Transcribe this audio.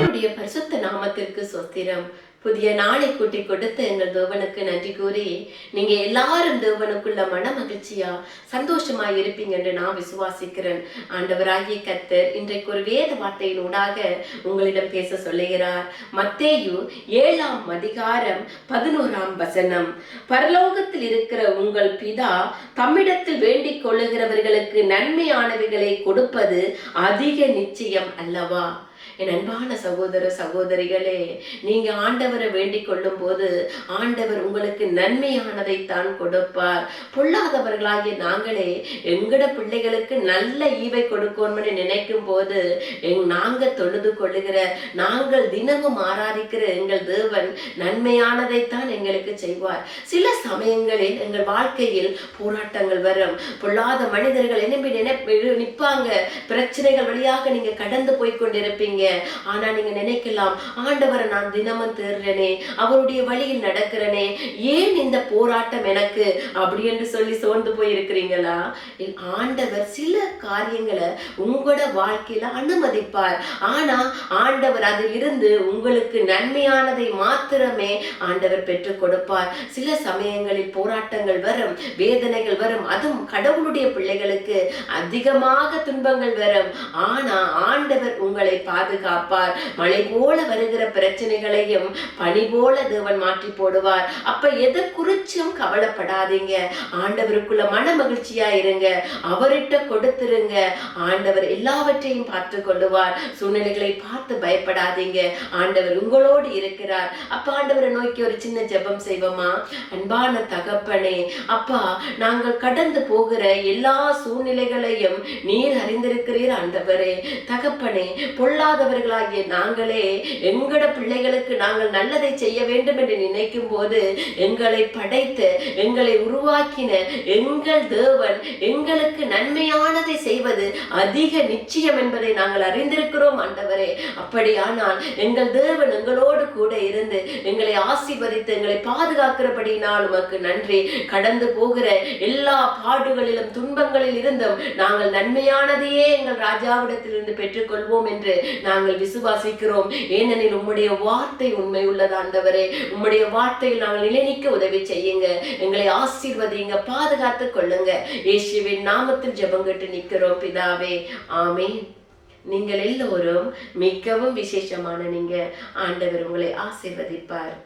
கத்தருடைய பரிசுத்த நாமத்திற்கு சொத்திரம் புதிய நாளை கூட்டி கொடுத்த எங்கள் தேவனுக்கு நன்றி கூறி நீங்க எல்லாரும் தேவனுக்குள்ள மன மகிழ்ச்சியா சந்தோஷமா இருப்பீங்க என்று நான் விசுவாசிக்கிறேன். ஆண்டவராகிய கத்தர் இன்றைக்கு ஒரு வேத வார்த்தையின் ஊடாக உங்களிடம் பேச சொல்லுகிறார். மத்தேயு ஏழாம் அதிகாரம் பதினோராம் வசனம். பரலோகத்தில் இருக்கிற உங்கள் பிதா தம்மிடத்தில் வேண்டிக் கொள்ளுகிறவர்களுக்கு நன்மையானவைகளை கொடுப்பது அதிக நிச்சயம் அல்லவா? என் அன்பான சகோதர சகோதரிகளே நீங்க ஆண்டவரை வேண்டிக் கொள்ளும் போது ஆண்டவர் உங்களுக்கு நன்மையானதை தான் கொடுப்பார். பொல்லாதவர்களாகிய நாங்களே எங்கட பிள்ளைகளுக்கு நல்ல ஈவை கொடுக்கணும்னு நினைக்கும் போது எங் நாங்க தொழுது கொள்ளுகிற நாங்கள் தினமும் ஆராதிக்கிற எங்கள் தேவன் நன்மையானதைத்தான் எங்களுக்கு செய்வார். சில சமயங்களில் எங்கள் வாழ்க்கையில் போராட்டங்கள் வரும். பொல்லாத மனிதர்கள் என்ன நிற்பாங்க பிரச்சனைகள் வழியாக நீங்க கடந்து போய் கொண்டிருப்பீங்க. ஆனா நீங்க நினைக்கலாம் ஆண்டவரை நான் தினமும் தேடுறேனே அவருடைய வழியில் நடக்கிறேனே ஏன் இந்த போராட்டம் எனக்கு? அப்படி என்று சொல்லி சோர்ந்து போயிருக்கிறீங்களா? ஆண்டவர் சில காரியங்களை உங்களோட வாழ்க்கையில அனுமதிப்பார். ஆனா ஆண்டவர் அதில் இருந்து உங்களுக்கு நன்மையானதை மாத்திரமே ஆண்டவர் பெற்றுக் கொடுப்பார். சில சமயங்களில் போராட்டங்கள் வரும் வேதனைகள் வரும் அதுவும் கடவுளுடைய பிள்ளைகளுக்கு அதிகமாக துன்பங்கள் வரும். ஆனா ஆண்டவர் உங்களை பாதுகாப்பார். மழை போல வருகிற பிரச்சனைகளையும் பனி போல தேவன் மாற்றி போடுவார். அப்ப எதை குறிச்சும் கவலைப்படாதீங்க. ஆண்டவருக்குள்ள மன மகிழ்ச்சியா இருங்க. அவர்கிட்ட கொடுத்துருங்க. ஆண்டவர் எல்லாவற்றையும் பார்த்து கொள்ளுவார். சூழ்நிலைகளை பார்த்து பயப்படாதீங்க. ஆண்டவர் உங்களோடு இருக்கிறார். அப்ப ஆண்டவரை நோக்கி ஒரு சின்ன ஜெபம் செய்வோமா? அன்பான தகப்பனே அப்பா நாங்கள் கடந்து போகிற எல்லா சூழ்நிலைகளையும் நீர் அறிந்திருக்கிறீர் ஆண்டவரே. தகப்பனே பொல்லா பொல்லாதவர்களாகிய நாங்களே எங்கட பிள்ளைகளுக்கு நாங்கள் நல்லதை செய்ய வேண்டும் என்று நினைக்கும் போது எங்களை படைத்து எங்களை உருவாக்கின எங்கள் தேவன் எங்களுக்கு நன்மையானதை செய்வது அதிக நிச்சயம் என்பதை நாங்கள் அறிந்திருக்கிறோம் ஆண்டவரே. அப்படியானால் எங்கள் தேவன் எங்களோடு கூட இருந்து எங்களை ஆசீர்வதித்து எங்களை பாதுகாக்கிறபடினால் உமக்கு நன்றி. கடந்து போகிற எல்லா பாடுகளிலும் துன்பங்களில் இருந்தும் நாங்கள் நன்மையானதையே எங்கள் ராஜாவிடத்திலிருந்து பெற்றுக்கொள்வோம் என்று நாங்கள் விசுவாசிக்கிறோம். ஏனெனில் உம்முடைய வார்த்தை உண்மை உள்ளது ஆண்டவரே. உம்முடைய வார்த்தையில் நாங்கள் நிலைநிற்க உதவி செய்யுங்க. எங்களை ஆசீர்வதிங்க பாதுகாத்து கொள்ளுங்க. இயேசுவின் நாமத்தில் ஜெபங்கட்டு நிற்கிறோம் பிதாவே. ஆமே நீங்கள் எல்லோரும் மிகவும் விசேஷமான நீங்க. ஆண்டவர் உங்களை ஆசீர்வதிப்பார்.